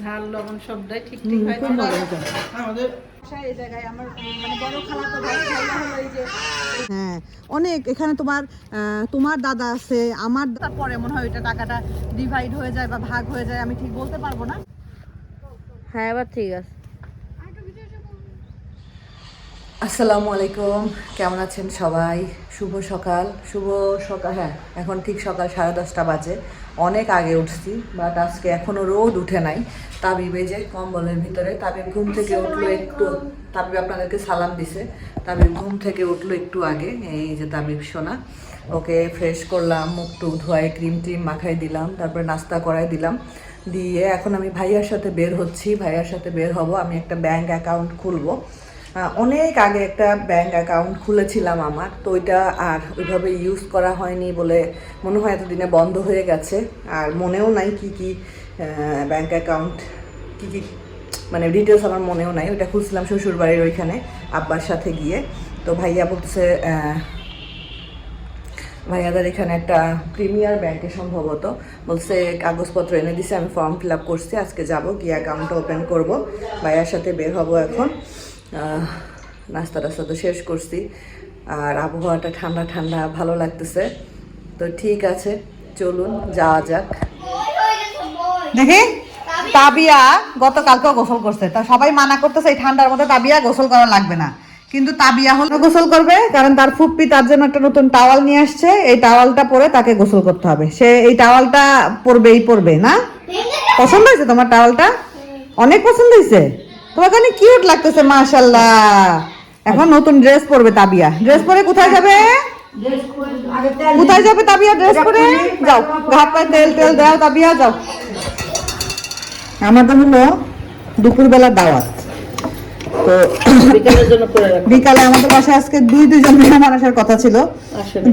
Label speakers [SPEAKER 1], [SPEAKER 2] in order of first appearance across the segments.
[SPEAKER 1] ঝাল লবণ সবটাই ঠিক ঠিক
[SPEAKER 2] হয়েছে।
[SPEAKER 1] আমাদের আমার মানে বড় খালাতো ভাই ভাইয়া হলো এই যে
[SPEAKER 2] হ্যাঁ অনেক এখানে তোমার তোমার দাদা আছে আমার পরে মনে হয় ওইটা টাকাটা ডিভাইড হয়ে যায় বা ভাগ হয়ে যায় আমি ঠিক বলতে পারব না।
[SPEAKER 3] হ্যাঁ এবার ঠিক আছে।
[SPEAKER 2] আসসালামু আলাইকুম কেমন আছেন সবাই? শুভ সকাল শুভ সকাল হ্যাঁ এখন ঠিক সকাল সাড়ে দশটা বাজে। অনেক আগে উঠছি বাট আজকে এখনও রোদ উঠে নাই। তাবি বেজে কম্বলের ভিতরে তাবিব ঘুম থেকে উঠল একটু তাবিব আপনাদেরকে সালাম দিছে। তাবিব ঘুম থেকে উঠল একটু আগে এই যে তাবিব সোনা। ওকে ফ্রেশ করলাম মুখ টুক ধোয়াই ক্রিম টিম মাখাই দিলাম তারপরে নাস্তা করাই দিলাম। দিয়ে এখন আমি ভাইয়ার সাথে বের হচ্ছি ভাইয়ার সাথে বের হব আমি একটা ব্যাংক অ্যাকাউন্ট খুলবো। অনেক আগে একটা ব্যাংক অ্যাকাউন্ট খুলেছিলাম আমার, তো ওইটা আর ওইভাবে ইউজ করা হয়নি বলে মনে হয় এতদিনে বন্ধ হয়ে গেছে। আর মনেও নাই কি কি ব্যাংক অ্যাকাউন্ট কি কি মানে ডিটেলস আমার মনেও নাই। ওইটা খুলছিলাম শ্বশুরবাড়ির ওইখানে, আব্বার সাথে গিয়ে। তো ভাইয়া বলছে ভাইয়াদের এখানে একটা প্রিমিয়ার ব্যাংকে সম্ভবত। বলছে, কাগজপত্র এনে দিছে, আমি ফর্ম ফিল আপ করছি, আজকে যাব, গিয়ে অ্যাকাউন্টটা ওপেন করব। ভাইয়ার সাথে বের হব এখন। নাস্তা টাস্তা তো শেষ করছি। আর আবহাওয়াটা ঠান্ডা ঠান্ডা, ভালো লাগতেছে। তো ঠিক আছে, চলুন, যাওয়া যাক। দেখি, তাবিয়া গতকালকেও গোসল করছে। তা সবাই মানা করতেছে এই ঠান্ডার মধ্যে তাবিয়া গোসল করা লাগবে না। কিন্তু তাবিয়া হলো গোসল করবে, কারণ তার ফুপ্পি তার জন্য একটা নতুন টাওয়াল নিয়ে আসছে। এই টাওয়ালটা পরে তাকে গোসল করতে হবে। সে এই টাওয়ালটা পরবেই পরবে, না? পছন্দ হয়েছে তোমার টাওয়ালটা? অনেক পছন্দ হয়েছে? তোমাকে অনেক কিউট লাগতেছে মাশাল্লাহ এখন নতুন ড্রেস পরবে তাবিয়া। ড্রেস পরে কোথায় যাবে? কোথায় যাবে তাবিয়া ড্রেস পরে? যাও ঘাট পায়ে তেল তেল দাও তাবিয়া যাও। আমাদের হলো দুপুরবেলা দাওয়াত। তো বিকালে আমাদের বাসায় আজকে দুই দুইজন মেহমান আসার কথা ছিল।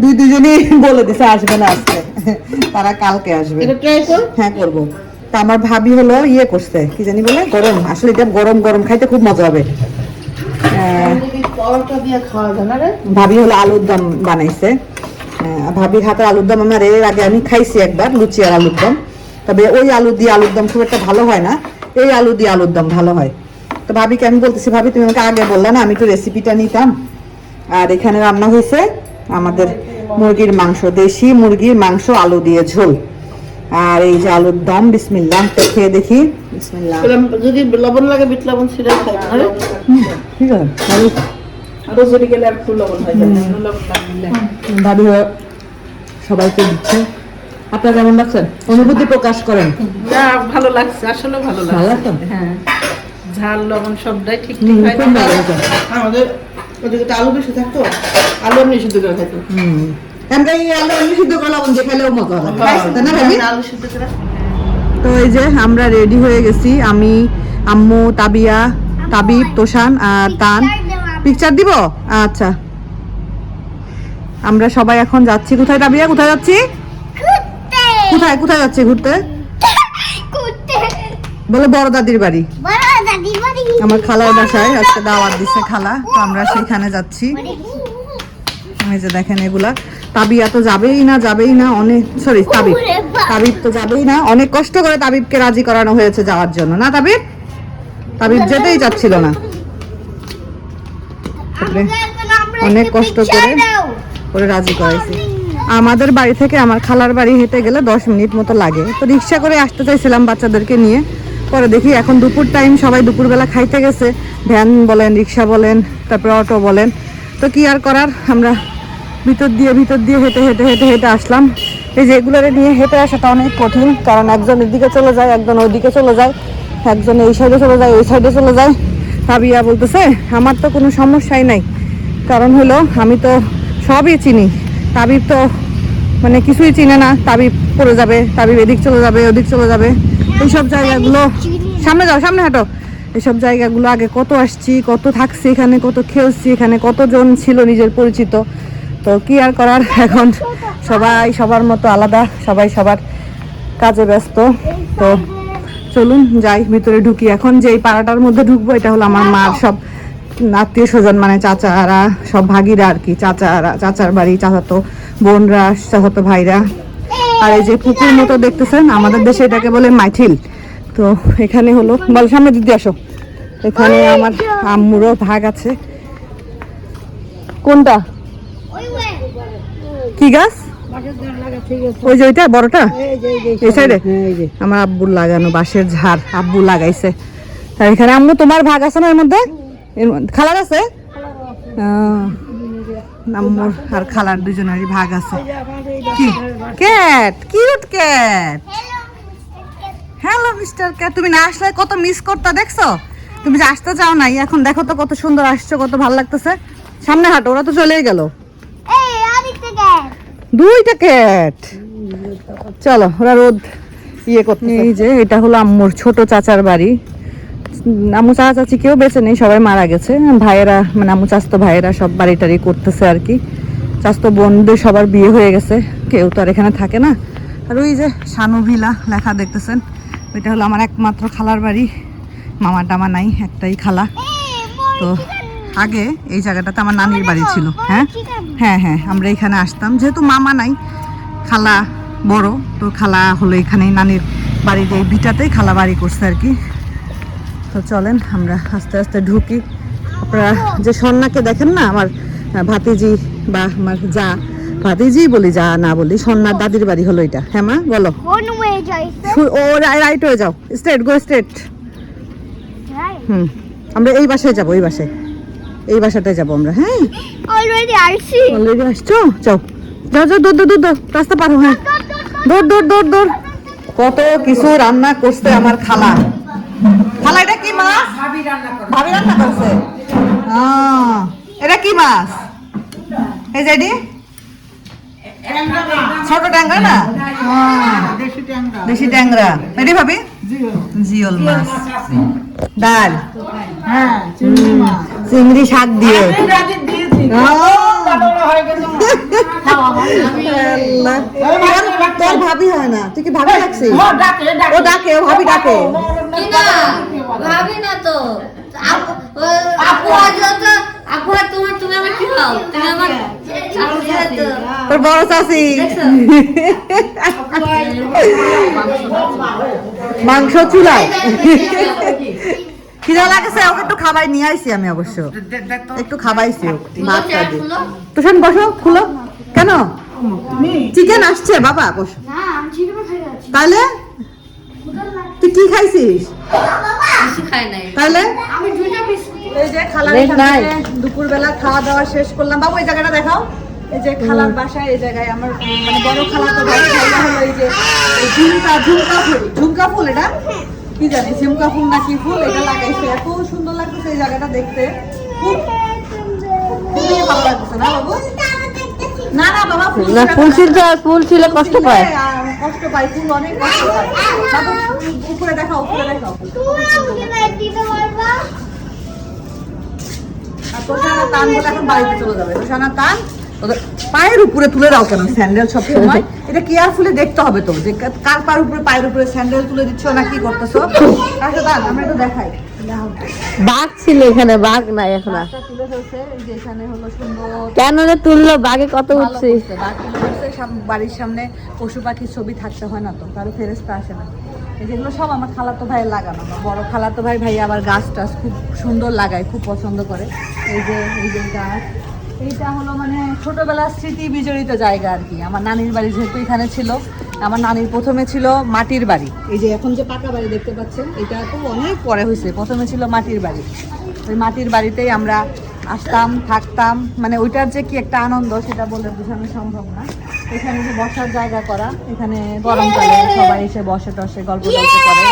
[SPEAKER 2] দুই দুজনই বলে দিছে আসবে না আজকে। তারা কালকে আসবে।
[SPEAKER 1] এটা ট্রাই কর।
[SPEAKER 2] হ্যাঁ করব। তা আমার ভাবি হলো ইয়ে করছে, কি জানি বলে, গরম। আসলে এটা গরম গরম খাইতে খুব মজা হবে। ভাবি হলো আলুর দম বানাইছে। ভাবির হাতের আলুর দম আমার এর আগে আমি খাইছি একবার, লুচি আর আলুর দম। তবে ওই আলু দিয়ে আলুর দম খুব একটা ভালো হয় না। এই আলু দিয়ে আলুর দম ভালো হয়। তো ভাবিকে আমি বলতেছি, ভাবি, তুমি আমাকে আগে বললে না, আমি একটু রেসিপিটা নিতাম। আর এখানে রান্না হয়েছে আমাদের মুরগির মাংস, দেশি মুরগির মাংস, আলু দিয়ে ঝোল। আর এই যে আলুর দম বিসমিল্লাহ তো খেয়ে দেখি। বিসমিল্লাহ।
[SPEAKER 1] যদি লবণ লাগে বিট লবণ খাই
[SPEAKER 2] ঠিক আছে
[SPEAKER 1] আরও যদি গেলে একটু লবণ হয় যাবে লবণ লাগলে
[SPEAKER 2] ভাবি সবাইকে দিচ্ছে। আপনার কেমন লাগছে অনুভূতি প্রকাশ করেন।
[SPEAKER 1] যা ভালো লাগছে আসলে ভালো
[SPEAKER 2] ভালো
[SPEAKER 1] লাগছে?
[SPEAKER 2] লাগছে?
[SPEAKER 1] হ্যাঁ। ঝাল লবণ সবটাই ঠিক। আমাদের ওদিকে আলু বেশি থাকতো আলু এমনি সিদ্ধ করে
[SPEAKER 2] হুম। আমরা এই আলু এমনি সিদ্ধ করে লবণ খেলেও মজা হবে। না ভাবি?
[SPEAKER 1] আলু সিদ্ধ করে।
[SPEAKER 2] তো এই যে আমরা রেডি হয়ে গেছি। আমি আম্মু তাবিয়া তাবিব তোষান আর তান। পিকচার দিব? আচ্ছা। আমরা সবাই এখন যাচ্ছি। কোথায় তাবিয়া? কোথায় যাচ্ছি? কোথায় কোথায় যাচ্ছি ঘুরতে? বলে বড় দাদির বাড়ি। আমার খালার বাসায় আজকে দাওয়াত দিচ্ছে খালা। তো আমরা সেখানে যাচ্ছি। এই যে দেখেন এগুলা। তাবিয়া তো যাবেই না যাবেই না অনেক সরি তাবিব। তাবিব তো যাবেই না। অনেক কষ্ট করে তাবিবকে রাজি করানো হয়েছে যাওয়ার জন্য। না তাবিব? তাবিব যেতেই চাচ্ছিল না। অনেক কষ্ট করে করে রাজি করাইছি আমাদের বাড়ি থেকে আমার খালার বাড়ি হেঁটে গেলে দশ মিনিট মতো লাগে। তো রিক্সা করে আসতে চাইছিলাম বাচ্চাদেরকে নিয়ে। পরে দেখি এখন দুপুর টাইম সবাই দুপুরবেলা খাইতে গেছে। ভ্যান বলেন রিক্সা বলেন তারপরে অটো বলেন। তো কি আর করার? আমরা ভিতর দিয়ে ভিতর দিয়ে হেঁটে হেঁটে হেঁটে হেঁটে আসলাম। এই যে এগুলোরে নিয়ে হেঁটে আসাটা অনেক কঠিন, কারণ একজন এদিকে চলে যায়, একজন ওইদিকে চলে যায়, একজন এই সাইডে চলে যায়, ওই সাইডে চলে যায়। তাবিয়া বলতেছে, আমার তো কোনো সমস্যাই নাই। কারণ হলো, আমি তো সবই চিনি। তাবিব তো মানে কিছুই চিনে না, তাবিব পড়ে যাবে, তাবিব এদিক চলে যাবে, ওদিক চলে যাবে। এইসব জায়গাগুলো, সামনে যাও, সামনে হাঁটো। এসব জায়গাগুলো আগে কত আসছি, কত থাকছি এখানে, কত খেলছি এখানে, কতজন ছিল নিজের পরিচিত? তো কি আর করার? এখন সবাই সবার মতো আলাদা, সবাই সবার কাজে ব্যস্ত। তো চলুন, যাই, ভিতরে ঢুকি। এখন যে পাড়াটার মধ্যে ঢুকবো, এটা হলো আমার মার সব আত্মীয় স্বজন মানে চাচারা, সব ভাগিরা আর কি, চাচারা, চাচার বাড়ি, চাচাতো বোনরা, চাচাতো ভাইরা। আর এই যে পুকুর মতো দেখতেছেন, আমাদের দেশে এটাকে বলে মাইথিল। তো এখানে হলো, বল, সামনে দিদি, আসো। এখানে আমার আম্মুরও ভাগ আছে। কোনটা? কি গাছ? ওই যে ওইটা, বড়টা? এই সাইডে? আমার আব্বুর লাগানো বাঁশের ঝাড়, আব্বু লাগাইছে। আর এখানে আম্মু, তোমার ভাগ আছে না এর মধ্যে? এর মধ্যে খালার আছে? আম্মুর আর খালার দুজনেরই ভাগ আছে। কি? Cat, cute cat. Hello, mister cat, তুমি না আসলে কত মিস করতে, দেখছ? তুমি যে আসতে চাও নাই, এখন দেখো তো কত সুন্দর আসছো, কত ভালো লাগতেছে। সামনে হাঁটো, ওরা তো চলেই গেল। দুইটা ক্যাট। চলো ওরা রোদ ইয়ে করতে এই যে এটা হলো আম্মুর ছোট চাচার বাড়ি। আম্মু চাচা চাচি কেউ বেঁচে নেই সবাই মারা গেছে। ভাইয়েরা মানে আম্মু চাস্তো ভাইয়েরা সব বাড়ি টাড়ি করতেছে আর কি। চাস্তো বোনদের সবার বিয়ে হয়ে গেছে। কেউ তো আর এখানে থাকে না। আর ওই যে শানু ভিলা লেখা দেখতেছেন ওইটা হলো আমার একমাত্র খালার বাড়ি। মামা টামা নাই একটাই খালা। তো আগে এই জায়গাটাতে আমার নানির বাড়ি ছিল হ্যাঁ? হ্যাঁ হ্যাঁ আমরা এখানে আসতাম। যেহেতু মামা নাই খালা বড় তো খালা হলো এখানেই নানির বাড়িতে এই ভিটাতেই খালা বাড়ি করছে আর কি। তো চলেন আমরা আস্তে আস্তে ঢুকি। আপনারা যে সন্নাকে দেখেন না আমার ভাতিজি বা আমার যা ভাতিজি বলি যা না বলি সন্ন্যার দাদির বাড়ি হলো এটা। হ্যাঁ মা বলো। ও রাইট হয়ে যাও। স্ট্রেট গো স্ট্রেট হুম আমরা এই বাসায় যাব এই বাসায়। এই বাসাটায় যাব আমরা হ্যাঁ?
[SPEAKER 4] অলরেডি আইছি
[SPEAKER 2] অলরেডি আসছো? যাও। যাও যাও দৌড় দৌড় দৌড় রাস্তা পারো হ্যাঁ। দৌড় দৌড় দৌড় দৌড়। কত কিছু রান্না করছে আমার খালা। খালা এটা কি মাছ? ভাবি রান্না করছে। আহ, এটা কি মাছ? এই যে এডি? ছোট ট্যাংরা না? দেশি ট্যাংরা। এটি ভাবি? জিওল। মাছ। ডাল। হুম, চিংড়ি শাক দিয়ে। তোর- তোর ভাবি হয় না। তুই কি ভাবি ডাকছিস? ও ডাকে ও ভাবি ডাকে।
[SPEAKER 3] ভাবি না তো। আপু ও- আপু আজ তো আপু আর তোমার তুমি আমার কি হও? তুমি আমার আপু ছিলে তো
[SPEAKER 2] তোর বড় চাষি মাংস চুলায়। খিদা লাগেছে ওকে একটু খাবাই নিয়ে আইছি আমি অবশ্য। একটু খাবাইছি দিয়ে তোষণ বসো খুলো। কেন? চিকেন আসছে বাবা বসো।
[SPEAKER 4] না আমি চিকেন খাই যাচ্ছি
[SPEAKER 2] তাহলে? তুই কি খাইছিস?
[SPEAKER 3] কিছু খাই
[SPEAKER 2] তাহলে?
[SPEAKER 1] এই যে খালার দুপুরবেলা খাওয়া দাওয়া শেষ করলাম। বাবু এই জায়গাটা দেখাও। এই যে খালার বাসায় এই জায়গায় আমার মানে বড় খালা তো হলো এই যে ঝুমকা ঝুমকা ফুল। ঝুমকা ফুল এটা? কি জানি ঝুমকা ফুল না কি ফুল এটা লাগাইছে। এত সুন্দর লাগতেছে এই জায়গাটা দেখতে। খুব খুবই ভালো লাগতেছে না বাবু? না না বাবা ফুল
[SPEAKER 3] না ফুল
[SPEAKER 1] না।
[SPEAKER 3] ফুল ছিলে কষ্ট পায়।
[SPEAKER 1] কষ্ট পায় ফুল অনেক কষ্ট পায়। উপরে দেখাও দেখাও। আর তান বলে এখন বাড়িতে চলে যাবে। তান পায়ের উপরে তুলে দাও কেন? স্যান্ডেল সব সময়? এটা কেয়ারফুলি দেখতে হবে তো? যে কার পার উপরে পায়ের উপরে স্যান্ডেল তুলে দিচ্ছ না কি করতেছো? আচ্ছা দান আমরা একটু দেখাই।
[SPEAKER 3] বাঘ ছিল এখানে বাঘ নাই এখন কেন তুললো? বাঘে কত উঠছে?
[SPEAKER 1] বাড়ির সামনে পশু পাখির ছবি থাকতে হয় না তো কারও ফেরেস্তা আসে না। এই যেগুলো সব আমার খালাতো ভাইয়ের লাগানো বড় খালাতো ভাই ভাই আবার গাছ টাছ খুব সুন্দর লাগায় খুব পছন্দ করে। এই যে এই যে গাছ। এইটা হলো মানে ছোটবেলার স্মৃতি বিজড়িত জায়গা আর কি। আমার নানির বাড়ি যেহেতু এখানে ছিল, আমার নানির প্রথমে ছিল মাটির বাড়ি। এই যে এখন যে পাকা বাড়ি দেখতে পাচ্ছেন, এটা তো অনেক পরে হয়েছে, প্রথমে ছিল মাটির বাড়ি। ওই মাটির বাড়িতেই আমরা আসতাম, থাকতাম মানে ওইটার যে কি একটা আনন্দ সেটা বলে বোঝানো সম্ভব না। এখানে যে বসার জায়গা করা, এখানে গরমকালে সবাই এসে বসে টসে, গল্প গল্প করে।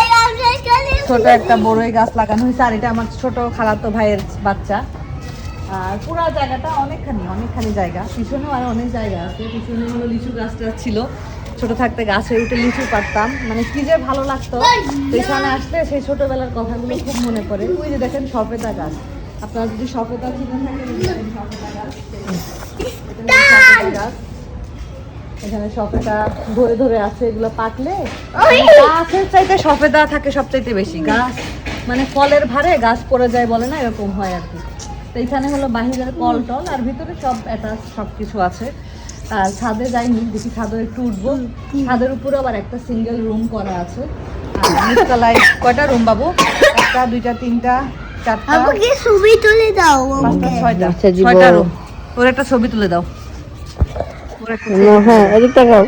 [SPEAKER 1] ছোট একটা বড়ই গাছ লাগানো হয়েছে, আর এটা আমার ছোট খালাতো ভাইয়ের বাচ্চা। আর পুরো জায়গাটা অনেকখানি অনেকখানি জায়গা। পিছনেও আর অনেক জায়গা আছে। পিছনে হলো লিচু গাছটা ছিল। ছোট থাকতে গাছে উঠে লিচু পারতাম মানে কি যে ভালো লাগতো। এখানে আসলে সেই ছোটবেলার কথাগুলো খুব মনে পড়ে। ওই যে দেখেন সফেদা গাছ। আপনারা যদি সফেদা গাছ। এটা গাছ। এখানে সফেদা ধরে ধরে আছে। এগুলো পাকলে গাছের চাইতে সফেদা থাকে সবচাইতে বেশি। গাছ মানে ফলের ভারে গাছ পড়ে যায় বলে না, এরকম হয় আর কি। তো এখানে হলো বাহিরের কল টল আর ভিতরে সব অ্যাটাচ সব কিছু আছে। আর ছাদে যাইনি দেখি ছাদে একটু উঠবো। ছাদের উপরে আবার একটা সিঙ্গেল রুম করা আছে। আর নিচতলায় কয়টা রুম বাবু? একটা দুইটা তিনটা চারটা।
[SPEAKER 4] আমাকে ছবি তুলে দাও
[SPEAKER 1] পাঁচটা ছয়টা। ছয়টা রুম ওর একটা ছবি তুলে দাও। ওর একটা
[SPEAKER 2] হ্যাঁ এদিক তাকাও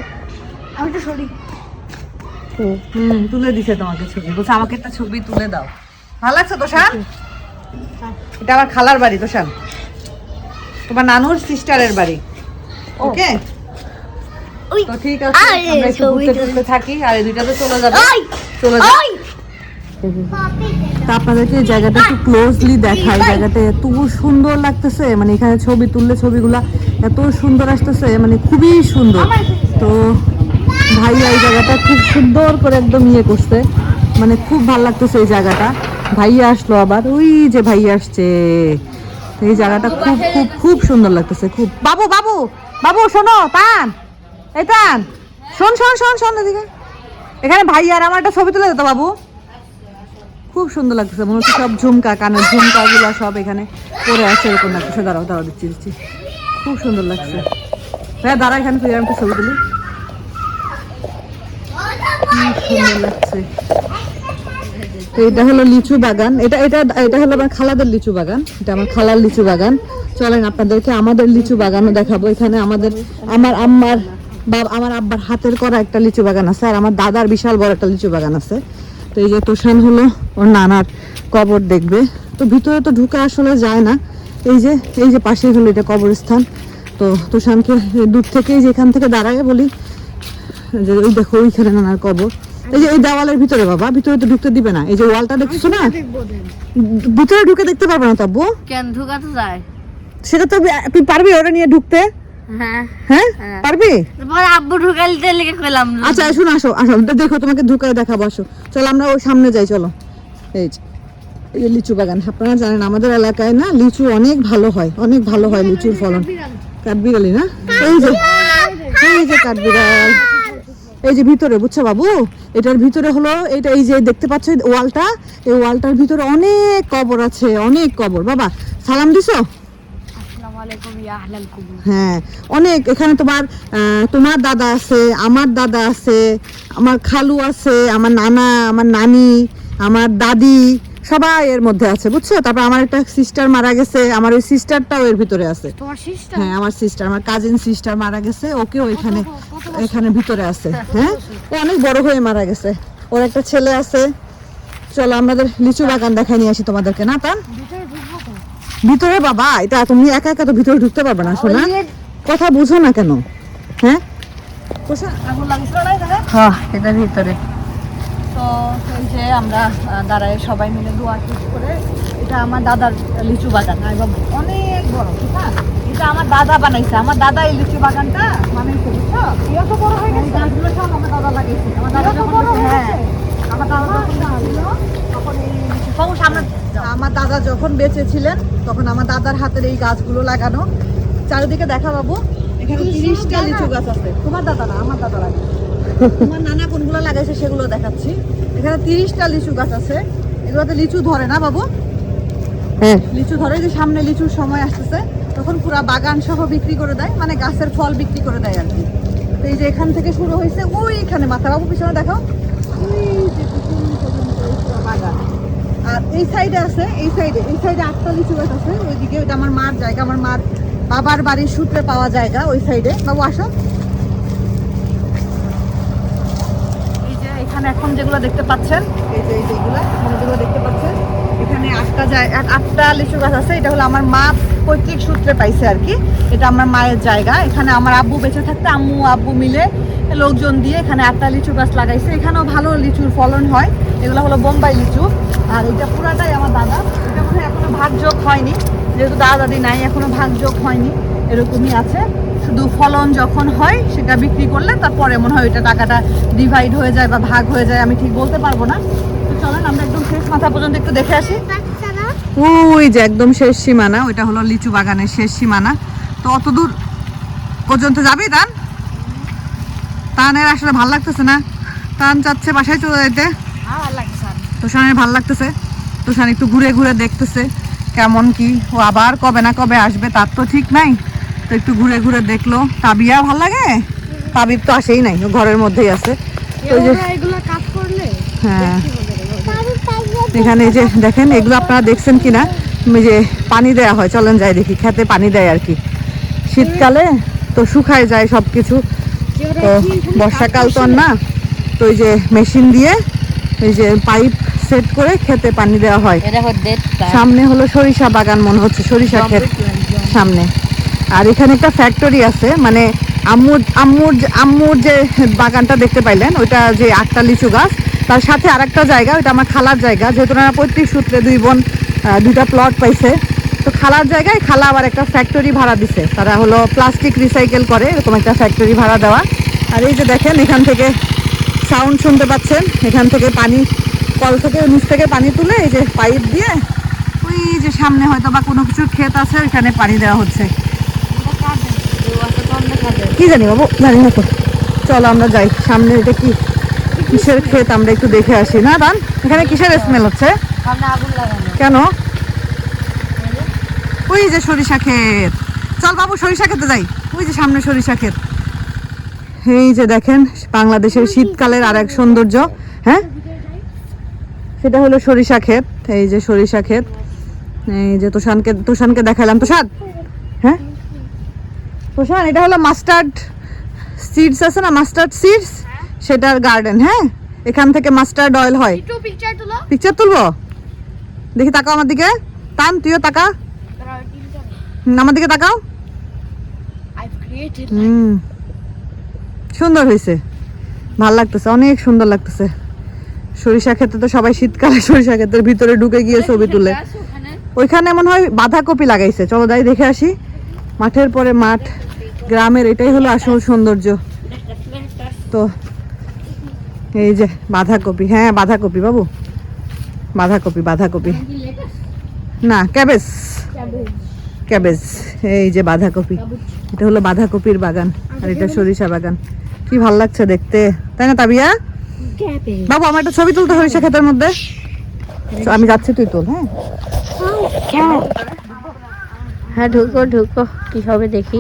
[SPEAKER 4] আমি তো সরি।
[SPEAKER 1] হুম। তুলে দিছে তোমাকে ছবি। বলছে আমাকে একটা ছবি তুলে দাও। ভালো লাগছে তোষান এটা আমার খালার বাড়ি তোষান তোমার নানুর সিস্টারের বাড়ি। ওকে? তো ঠিক আছে আমরা একটু
[SPEAKER 4] ছবি
[SPEAKER 1] ঘুরতে ঘুরতে থাকি আর এই দুইটা তো চলে যাবে। চলে যাবে।
[SPEAKER 2] তা আপনাদেরকে জায়গাটা একটু ক্লোজলি দেখাই। জায়গাটা এত সুন্দর লাগতেছে মানে এখানে ছবি তুললে ছবিগুলা এত সুন্দর আসতেছে মানে খুবই সুন্দর। তো ভাই এই জায়গাটা খুব সুন্দর করে একদম ইয়ে করছে মানে খুব ভালো লাগতেছে এই জায়গাটা। ভাইয়া আসলো আবার, ওই যে ভাইয়া আসছে। এই জায়গাটা খুব খুব খুব সুন্দর লাগতেছে, খুব। বাবু বাবু বাবু, শোনো তান এই তান শোন শোন শোন শোন এদিকে। এখানে ভাইয়া আর আমার একটা ছবি তুলে দিতো বাবু। খুব সুন্দর লাগতেছে, মনে হচ্ছে সব ঝুমকা, কানের ঝুমকা গুলো সব এখানে পরে আছে, এরকম লাগতেছে। দাঁড়াও দাঁড়াও, দিচ্ছি দিচ্ছি। খুব সুন্দর লাগছে। হ্যাঁ দাঁড়া এখানে, তুই আমি ছবি তুলি। কি সুন্দর লাগছে। এটা হলো লিচু বাগান। এটা এটা এটা হলো আমার খালাদের লিচু বাগান। এটা আমার খালার লিচু বাগান। চলেন আপনাদেরকে আমাদের লিচু বাগানও দেখাবো। এখানে আমাদের, আমার আম্মার বা আমার আব্বার হাতের করা একটা লিচু বাগান আছে, আর আমার দাদার বিশাল বড় একটা লিচু বাগান আছে। তো এই যে তোষান হলো, ওর নানার কবর দেখবে। তো ভিতরে তো ঢুকে আসলে যায় না। এই যে এই যে পাশেই হলো এটা কবরস্থান। তো তোষানকে দূর থেকেই যে এখান থেকে দাঁড়ায় বলি, যে ওই দেখো ওইখানে নানার কবর। এই যে এই দেওয়ালের ভিতরে বাবা ভিতরে তো ঢুকতে দিবে না। এই যে ওয়ালটা দেখছ না? ভিতরে ঢুকে দেখতে পারবে না তাব্বু
[SPEAKER 3] কেন ঢুকাতে যায়।
[SPEAKER 2] সেটা তো তুই পারবি ওটা নিয়ে ঢুকতে?
[SPEAKER 3] হ্যাঁ।
[SPEAKER 2] হ্যাঁ?
[SPEAKER 3] হ্যাঁ।
[SPEAKER 2] পারবি?
[SPEAKER 3] আব্বু ঢুকাইতে লেগে কইলাম।
[SPEAKER 2] আচ্ছা শুনো আসো আসো। দেখো তোমাকে ঢুকায় দেখাবো আসো। চলো আমরা ওই সামনে যাই চলো। এই এই যে লিচু বাগান। আপনারা জানেন আমাদের এলাকায় না লিচু অনেক ভালো হয়। অনেক ভালো হয় লিচুর ফলন। কাঠবিড়ালি না? এই যে এই যে কাঠবিড়াল। এই যে ভিতরে বুঝছ বাবু? এটার ভিতরে হলো এটা এই যে দেখতে পাচ্ছ ওয়ালটা এই ওয়ালটার ভিতরে অনেক কবর আছে অনেক কবর। বাবা সালাম দিছো? হ্যাঁ অনেক এখানে তোমার তোমার দাদা আছে আমার দাদা আছে আমার খালু আছে আমার নানা আমার নানি আমার দাদি সবাই এর মধ্যে আছে বুঝছ? তারপর আমার একটা সিস্টার মারা গেছে আমার ওই সিস্টারটাও এর ভিতরে আছে।
[SPEAKER 4] তোমার সিস্টার
[SPEAKER 2] হ্যাঁ আমার সিস্টার আমার কাজিন সিস্টার মারা গেছে ওকেও এখানে এখানে ভিতরে আছে হ্যাঁ ও অনেক বড় হয়ে মারা গেছে। ওর একটা ছেলে আছে। চলো আমাদের লিচু বাগান দেখাই নিয়ে আসি তোমাদেরকে। না তান? ভিতরে বাবা এটা তুমি একা একা তো ভিতরে ঢুকতে পারবে না শোনা? কথা বুঝো না কেন হ্যাঁ?
[SPEAKER 3] হ্যাঁ এটা ভিতরে।
[SPEAKER 1] তো এই যে আমরা দাঁড়ায় সবাই মিলে দোয়া ঠিক করে এটা আমার দাদার লিচু বাগান বাবু অনেক বড় ঠিক আছে এটা আমার দাদা বানাইছে। আমার দাদা এই লিচু বাগানটা বানাইছে বুঝছ? এত বড় হয়ে গেছে? গাছগুলো সব আমার দাদা লাগিয়েছে। আমার দাদা যখন হ্যাঁ আমার দাদা যখন তখন এই আমার দাদা যখন বেঁচে ছিলেন তখন আমার দাদার হাতের এই গাছগুলো লাগানো। চারিদিকে দেখা বাবু এখানে তিরিশটা লিচু গাছ আছে। তোমার দাদা না আমার দাদা লাগে তোমার নানা কোনগুলো লাগাইছে সেগুলো দেখাচ্ছি। এখানে তিরিশটা লিচু গাছ আছে। এগুলোতে লিচু ধরে না বাবু?
[SPEAKER 2] হ্যাঁ।
[SPEAKER 1] লিচু ধরে যে সামনে লিচুর সময় আসতেছে। তখন পুরো বাগান সহ বিক্রি করে দেয় মানে গাছের ফল বিক্রি করে দেয় আর কি। তো এই যে এখান থেকে শুরু হয়েছে ওইখানে মাথা বাবু পিছনে দেখো ওই যে পিছন পর্যন্ত এই পুরো বাগান। আর এই সাইডে আছে এই সাইডে এই সাইডে আটটা লিচু গাছ আছে। ওইদিকে ওইটা আমার মার জায়গা আমার মার বাবার বাড়ির সূত্রে পাওয়া জায়গা ওই সাইডে। বাবু আসো এই যে এখানে এখন যেগুলো দেখতে পাচ্ছেন, এই যে, এই যেগুলো এখানে যেগুলো দেখতে পাচ্ছেন, এখানে আটটা জায়গা আটটা লিচু গাছ আছে, এটা হলো আমার মা পৈতৃক সূত্রে পাইছে আর কি, এটা আমার মায়ের জায়গা, এখানে আমার আব্বু বেঁচে থাকতে আম্মু আব্বু মিলে লোকজন দিয়ে এখানে আটটা লিচু গাছ লাগাইছে, এখানেও ভালো লিচুর ফলন হয়, এগুলো হলো বোম্বাই লিচু, আর এটা পুরাটাই আমার দাদা, এটা মনে হয় এখনও ভাগযোগ হয়নি, যেহেতু দাদা দাদি নাই, এখনও ভাগযোগ হয়নি, এরকমই আছে শুধু ফলন যখন হয়, সেটা বিক্রি করলে তারপরে মনে হয় ওইটা টাকাটা ডিভাইড হয়ে যায় বা ভাগ হয়ে যায়, আমি ঠিক বলতে পারব না। তো চলেন, আমরা একদম শেষ মাথা পর্যন্ত একটু দেখে আসি।
[SPEAKER 2] ওই যে একদম শেষ সীমানা, ওইটা হলো লিচু বাগানের শেষ সীমানা। তো অত দূর পর্যন্ত যাবি, তান? তানের আসলে ভালো লাগতেছে না। তান চাচ্ছে বাসায় চলে যেতে তোষানের ভালো লাগতেছে। তোষান একটু ঘুরে ঘুরে দেখতেছে, কেমন কি। ও আবার কবে না কবে আসবে, তার তো ঠিক নাই। একটু ঘুরে ঘুরে দেখল। তাবিয়া ভালো লাগে? তাবিব তো আসেই নাই ঘরের মধ্যেই আছে। ওই যে
[SPEAKER 4] এগুলো কাজ করলে
[SPEAKER 2] হ্যাঁ। এখানে যে দেখেন এগুলো আপনারা দেখছেন কিনা? যে পানি দেয়া হয় চলেন যাই দেখি খেতে পানি দেয় আর কি। শীতকালে তো শুকায় যায় সব কিছু তো বর্ষাকাল তো আর না। তো ওই যে মেশিন দিয়ে ওই যে পাইপ সেট করে খেতে পানি দেওয়া হয়। সামনে হলো সরিষা বাগান মনে হচ্ছে সরিষা ক্ষেত সামনে। আর এখানে একটা ফ্যাক্টরি আছে মানে আম্মুর আম্মুর আম্মুর যে বাগানটা দেখতে পাইলেন, ওইটা যে আটটা লিচু গাছ, তার সাথে আরেকটা জায়গা, ওইটা আমার খালার জায়গা, যেহেতু ওনারা পৈতৃক সূত্রে দুই বোন দুইটা প্লট পাইছে। তো খালার জায়গায় খালা আবার একটা ফ্যাক্টরি ভাড়া দিছে। তারা হলো প্লাস্টিক রিসাইকেল করে, এরকম একটা ফ্যাক্টরি ভাড়া দেওয়া। আর এই যে দেখেন, এখান থেকে সাউন্ড শুনতে পাচ্ছেন, এখান থেকে পানি, কল থেকে, নিচ থেকে পানি তুলে এই যে পাইপ দিয়ে, ওই যে সামনে হয়তো বা কোনো কিছুর ক্ষেত আছে, ওইখানে পানি দেওয়া হচ্ছে। কি জানি বাবু? জানি না তো। চলো আমরা যাই। সামনে এটা কি? কিসের ক্ষেত? আমরা একটু দেখে আসি। না দান এখানে কিসের স্মেল হচ্ছে? কেন? ওই যে সরিষা ক্ষেত। চল বাবু সরিষা খেতে যাই। ওই যে সামনে সরিষা ক্ষেত। এই যে দেখেন বাংলাদেশের শীতকালের আর এক সৌন্দর্য। হ্যাঁ? সেটা হলো সরিষা ক্ষেত। এই যে সরিষা ক্ষেত। এই যে তোষানকে তোষানকে দেখালাম। তোষান! হ্যাঁ তোষান এটা হলো মাস্টার্ড সিডস আছে না? মাস্টার্ড সিডস সেটার গার্ডেন হ্যাঁ? এখান থেকে মাস্টার্ড অয়েল হয়।
[SPEAKER 4] পিকচার তুলো।
[SPEAKER 2] পিকচার তুলবো? দেখি তাকাও আমার দিকে। টান তুইও তাকা। আমার দিকে তাকাও। হুম। সুন্দর হয়েছে ভালো লাগতেছে অনেক সুন্দর লাগতেছে। সরিষা ক্ষেতে তো সবাই শীতকালে সরিষা ক্ষেতের ভিতরে ঢুকে গিয়ে ছবি তুলে। ওইখানে মনে হয় বাঁধাকপি লাগাইছে। চলো যাই দেখে আসি। মাঠের পরে মাঠ, গ্রামের, এটাই হলো আসল সৌন্দর্য। তো, এই যে বাঁধাকপি হ্যাঁ বাঁধাকপি বাবু। বাঁধাকপি বাঁধাকপি। না, ক্যাবেজ। ক্যাবেজ, এই যে বাঁধাকপি। এটা হলো বাঁধাকপির বাগান, আর এটা সরিষা বাগান। কি ভালো লাগছে দেখতে। তাই না, তাবিয়া. বাবু, আমার একটা ছবি তুলতে সরিষা ক্ষেতের মধ্যে। আমি যাচ্ছি, তুই তোল হ্যাঁ।
[SPEAKER 3] হ্যাঁ ঢুকো ঢুকো। কি হবে দেখি।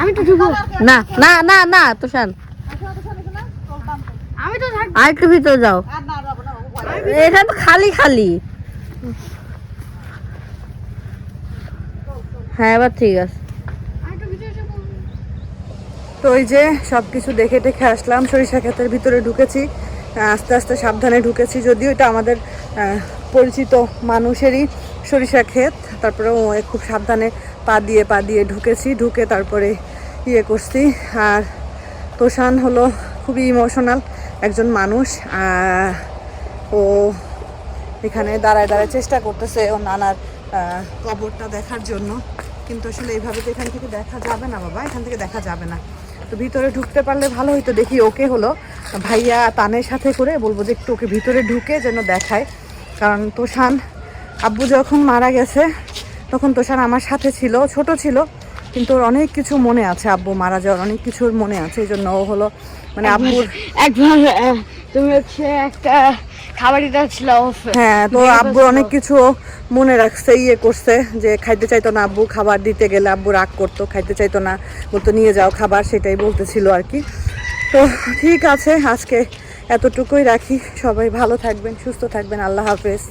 [SPEAKER 4] আমি তো ঢুকবো
[SPEAKER 3] না না না না, তোষান।
[SPEAKER 4] আমি তো
[SPEAKER 3] আর একটু ভিতরে যাও। এটা তো খালি খালি। হ্যাঁ এবার ঠিক আছে।
[SPEAKER 4] তো
[SPEAKER 2] ওই যে সব কিছু দেখে টেখে আসলাম, সরিষা ক্ষেতের ভিতরে ঢুকেছি। আস্তে আস্তে সাবধানে ঢুকেছি, যদিও এটা আমাদের পরিচিত মানুষেরই। সরিষা ক্ষেত, তারপরে খুব সাবধানে পা দিয়ে পা দিয়ে ঢুকেছি, ঢুকে তারপরে ইয়ে করছি। আর তোষান হলো খুবই ইমোশনাল একজন মানুষ ও এখানে দাঁড়ায় দাঁড়ায় চেষ্টা করতেছে ও নানার কবরটা দেখার জন্য। কিন্তু আসলে এইভাবে তো এখান থেকে দেখা যাবে না বাবা, এখান থেকে দেখা যাবে না। তো ভিতরে ঢুকতে পারলে ভালো হইতো, দেখি ওকে হলো ভাইয়া তানের সাথে করে বলব যে একটু ওকে ভিতরে ঢুকে যেন দেখায়। কারণ তোষান আব্বু যখন মারা গেছে তখন তোষান আমার সাথে ছিল ছোট ছিল কিন্তু ওর অনেক কিছু মনে আছে আব্বু মারা যাওয়ার অনেক কিছুর মনে আছে এই জন্য ও হলো মানে আব্বুর
[SPEAKER 4] একবার তুমি হচ্ছে একটা খাবার দিতে ছিল
[SPEAKER 2] হ্যাঁ তো আব্বু অনেক কিছু মনে রাখছে ইয়ে করছে যে খাইতে চাইতো না আব্বু খাবার দিতে গেলে আব্বু রাগ করতো খাইতে চাইতো না বলতো নিয়ে যাও খাবার সেটাই বলতেছিল আর কি। তো ঠিক আছে আজকে এতটুকুই রাখি সবাই ভালো থাকবেন সুস্থ থাকবেন আল্লাহ হাফেজ।